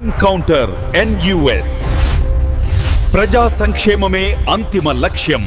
Counter NUS ప్రజా సంక్షేమమే అంతిమ లక్ష్యం.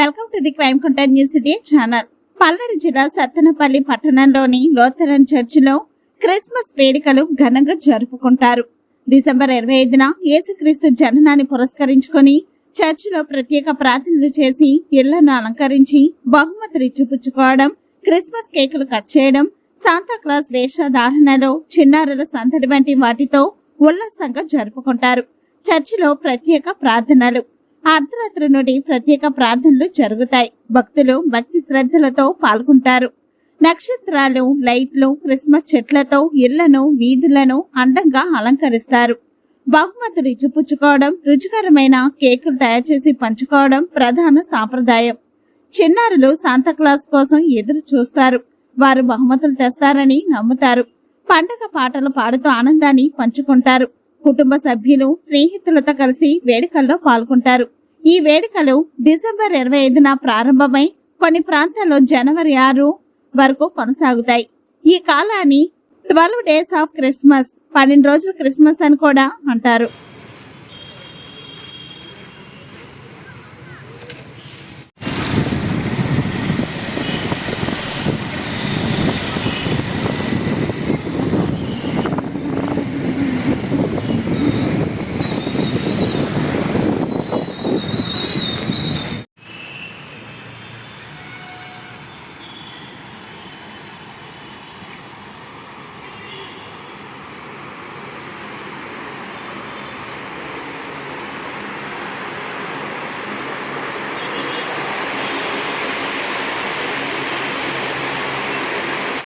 Welcome to the crime counter news city channel Palnadu జిల్లా సత్తెనపల్లి పట్టణంలోని లోతరన్ చర్చిలో క్రిస్మస్ వేడుకలు ఘనంగా జరుపుకుంటారు. డిసెంబర్ ఇరవై ఐదున యేసుక్రీస్తు జననాన్ని పురస్కరించుకొని చర్చిలో ప్రత్యేక ప్రార్థనలు చేసి ఇళ్ళను అలంకరించి బహుమతులు ఇచ్చిపుచ్చుకోవడం క్రిస్మస్ కేకులు కట్ చేయడం సాంతాక్లాస్ వేషధారణలో చిన్నారుల సందడి వంటి వాటితో ఉల్లాసంగా జరుపుకుంటారు. చర్చిలో ప్రత్యేక ప్రార్థనలు అర్ధరాత్రి నుండి ప్రత్యేక ప్రార్థనలు జరుగుతాయి. భక్తులు భక్తి శ్రద్ధలతో పాల్గొంటారు. నక్షత్రాలు లైట్లు క్రిస్మస్ చెట్లతో ఇళ్ళను వీధులను అందంగా అలంకరిస్తారు. బహుమతులు ఇచ్చిపుచ్చుకోవడం రుచికరమైన కేకులు తయారు చేసి పంచుకోవడం ప్రధాన సాంప్రదాయం. చిన్నారులు సాంతాక్లాస్ కోసం ఎదురు చూస్తారు వారు బహుమతులు తెస్తారని నమ్ముతారు. పండగ పాటలు పాడుతూ ఆనందాన్ని పంచుకుంటారు. కుటుంబ సభ్యులు స్నేహితులతో కలిసి వేడుకల్లో పాల్గొంటారు. ఈ వేడుకలు డిసెంబర్ ఇరవై ఐదున ప్రారంభమై కొన్ని ప్రాంతాల్లో జనవరి ఆరు వరకు కొనసాగుతాయి. ఈ కాలాన్ని ట్వెల్వ్ డేస్ ఆఫ్ క్రిస్మస్ పన్నెండు రోజులు క్రిస్మస్ అని కూడా అంటారు.